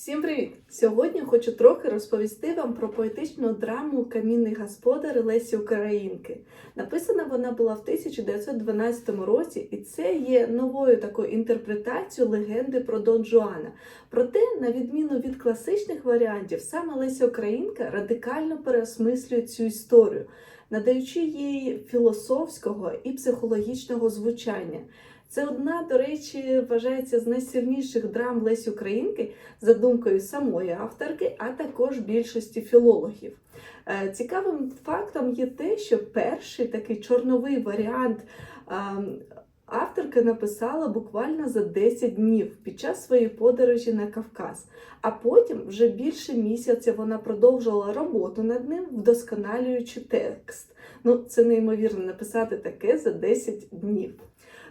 Всім привіт! Сьогодні хочу трохи розповісти вам про поетичну драму Камінний господар Лесі Українки. Написана вона була в 1912 році, і це є новою такою інтерпретацією легенди про Дон Жуана. Проте, на відміну від класичних варіантів, саме Леся Українка радикально переосмислює цю історію, надаючи їй філософського і психологічного звучання. Це одна, до речі, вважається з найсильніших драм Лесі Українки за думкою самої авторки, а також більшості філологів. Е, Цікавим фактом є те, що перший такий чорновий варіант ем, авторка написала буквально за 10 днів під час своєї подорожі на Кавказ. А потім вже більше місяця вона продовжувала роботу над ним, вдосконалюючи текст. Ну, це неймовірно написати таке за 10 днів.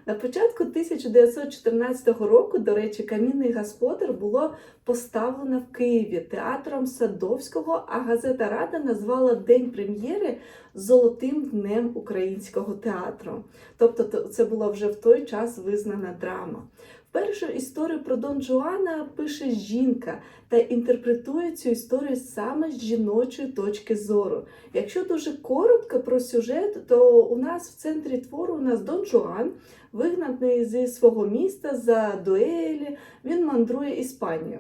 На початку 1914 року, до речі, Камінний господар було поставлено в Києві театром Садовського, а газета Рада назвала День прем'єри Золотим днем українського театру. Тобто це була вже в той час визнана драма. Першу історію про Дон Жуана пише жінка та інтерпретує цю історію саме з жіночої точки зору. Якщо дуже коротко про сюжет, то у нас в центрі твору у нас Дон Жуан, вигнаний зі свого міста за дуелі, він мандрує Іспанію.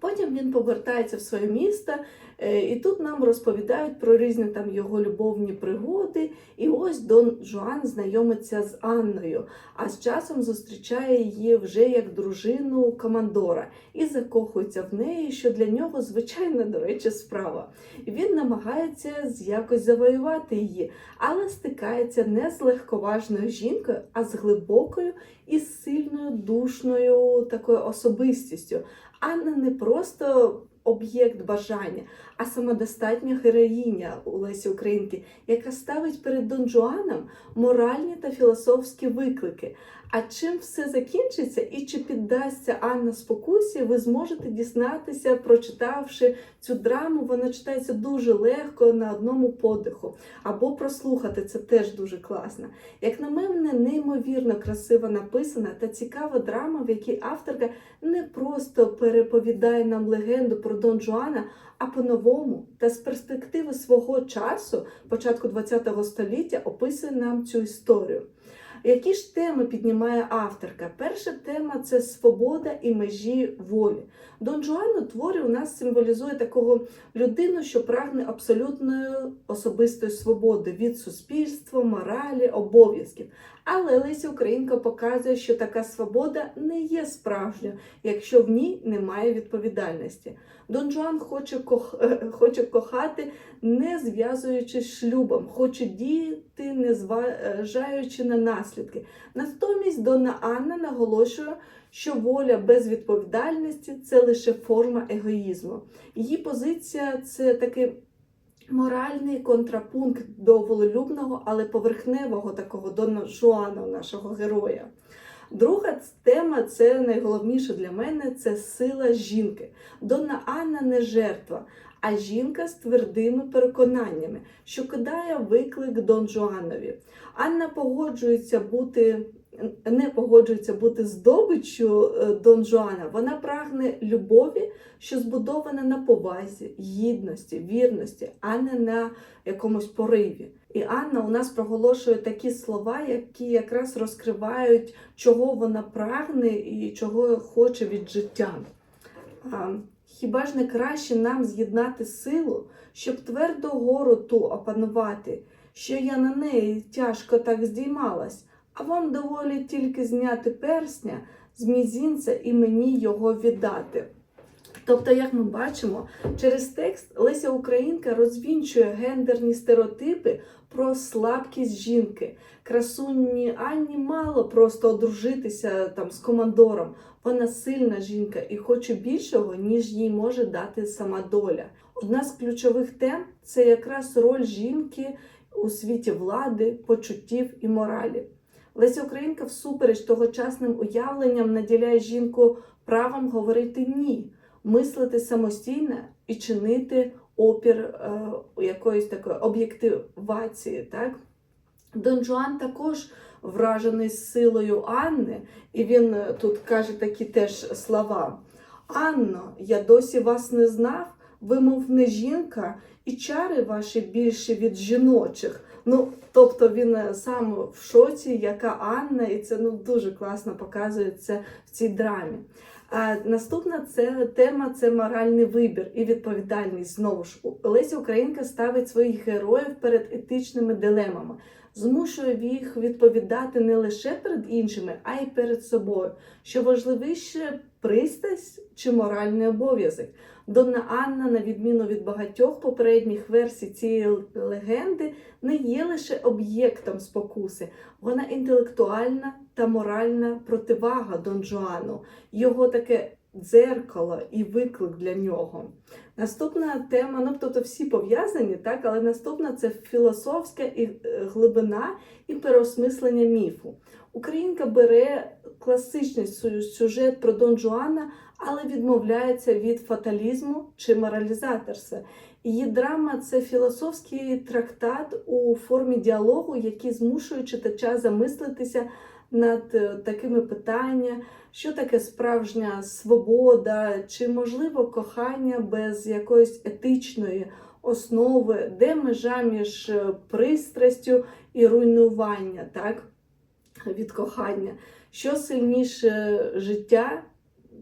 Потім він повертається в своє місто, е, і тут нам розповідають про різні там його любовні пригоди. І ось Дон Жуан знайомиться з Анною, а з часом зустрічає її вже як дружину командора і закохується в неї, що для нього звичайна, до речі, справа. І він намагається якось завоювати її, але стикається не з легковажною жінкою, а з глибокою і сильною душною такою особистістю. Анна не просто об'єкт бажання, а самодостатня героїня Лесі Українки, яка ставить перед Дон Жуаном моральні та філософські виклики. А чим все закінчиться і чи піддасться Анна спокусі, ви зможете дізнатися, прочитавши цю драму. Вона читається дуже легко на одному подиху. Або прослухати це теж дуже класно. Як на мене, неймовірно красиво написана та цікава драма, в якій авторка не просто переповідає нам легенду про Дон Жуана, а по-новому та з перспективи свого часу, початку ХХ століття, описує нам цю історію. Які ж теми піднімає авторка? Перша тема це свобода і межі волі. Дон Жуан у творі у нас символізує такого людину, що прагне абсолютної особистої свободи від суспільства, моралі, обов'язків. Але Леся Українка показує, що така свобода не є справжньою, якщо в ній немає відповідальності. Дон Жуан хоче, кох... хоче кохати, не зв'язуючись шлюбом, хоче діяти, не зважаючи на наслідки. Натомість Донна Анна наголошує, що воля без відповідальності це лише форма егоїзму. Її позиція це такий моральний контрапункт до волелюбного, але поверхневого такого Дона Жуана, нашого героя. Друга тема це найголовніше для мене це сила жінки. Донна Анна не жертва, а жінка з твердими переконаннями, що кидає виклик Дон Жуанові. Анна погоджується бути. Не погоджується бути здобиччю е, Дон Жуана. Вона прагне любові, що збудована на повазі, гідності, вірності, а не на якомусь пориві. І Анна у нас проголошує такі слова, які якраз розкривають, чого вона прагне і чого хоче від життя. Хіба ж не краще нам з'єднати силу, щоб твердо гору ту опанувати, що я на неї тяжко так здіймалась, а вам доволі тільки зняти персня з мізінця і мені його віддати. Тобто, як ми бачимо, через текст Леся Українка розвінчує гендерні стереотипи про слабкість жінки. Красуні Анні мало просто одружитися там з командором. Вона сильна жінка і хоче більшого, ніж їй може дати сама доля. Одна з ключових тем це якраз роль жінки у світі влади, почуттів і моралі. Леся Українка всупереч тогочасним уявленням наділяє жінку правом говорити ні, мислити самостійно і чинити опір е, якоїсь такої об'єктивації. Так? Дон Жуан також вражений силою Анни, і він е, тут каже такі теж слова. Анно, я досі вас не знав, ви, мов не жінка, і чари ваші більші від жіночих. Ну, тобто він е, сам в шоці, яка Анна, і це ну дуже класно показується в цій драмі. А наступна це тема це моральний вибір і відповідальність. Знову ж Леся Українка ставить своїх героїв перед етичними дилемами, змушує їх відповідати не лише перед іншими, а й перед собою. Що важливіше, пристрасть чи моральний обов'язок. Донна Анна, на відміну від багатьох попередніх версій цієї легенди, не є лише об'єктом спокуси, вона інтелектуальна та моральна противага Дон Жуану, його таке дзеркало і виклик для нього. Наступна тема, ну тобто всі пов'язані, так, але наступна це філософська і е, глибина і переосмислення міфу. Українка бере класичний сюжет про Дон Жуана, але відмовляється від фаталізму чи моралізаторства. Її драма це філософський трактат у формі діалогу, який змушує читача замислитися над е, такими питаннями, що таке справжня свобода, чи можливо кохання без якоїсь етичної основи, де межа між е, пристрастю і руйнування, так? від кохання, що сильніше життя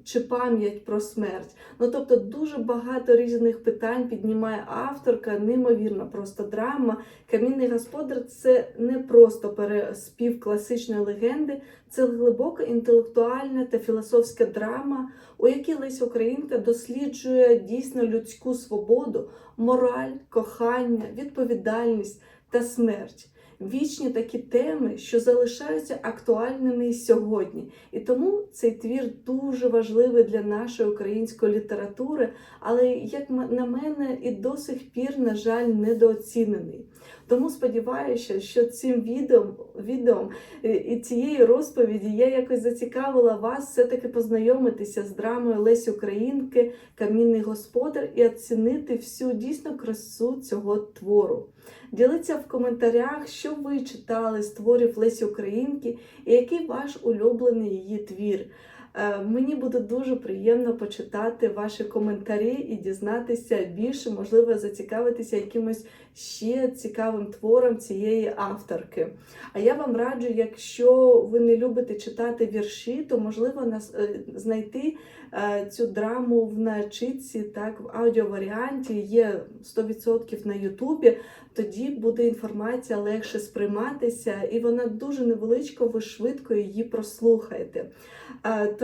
чи пам'ять про смерть. Ну тобто дуже багато різних питань піднімає авторка, неймовірна просто драма. Камінний господар це не просто переспів класичної легенди, це глибока інтелектуальна та філософська драма, у якій Леся Українка досліджує дійсно людську свободу, мораль, кохання, відповідальність та смерть. Вічні такі теми, що залишаються актуальними і сьогодні. І тому цей твір дуже важливий для нашої української літератури, але, як на мене, і до сих пір, на жаль, недооцінений. Тому сподіваюся, що цим відео, відео і цією розповіді я якось зацікавила вас все-таки познайомитися з драмою Лесі Українки, Камінний господар і оцінити всю дійсно красу цього твору. Діліться в коментарях, що ви читали з творів Лесі Українки і який ваш улюблений її твір. Е, Мені буде дуже приємно почитати ваші коментарі і дізнатися більше, можливо, зацікавитися якимось ще цікавим твором цієї авторки. А я вам раджу, якщо ви не любите читати вірші, то можливо е, знайти е, цю драму в начитці, так в аудіоваріанті є 100% на Ютубі. Тоді буде інформація легше сприйматися, і вона дуже невеличка, ви швидко її прослухаєте.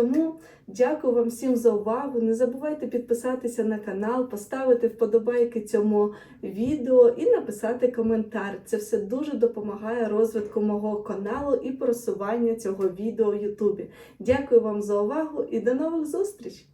Тому дякую вам всім за увагу. Не забувайте підписатися на канал, поставити вподобайки цьому відео і написати коментар. Це все дуже допомагає розвитку мого каналу і просування цього відео в Ютубі. Дякую вам за увагу і до нових зустрічей!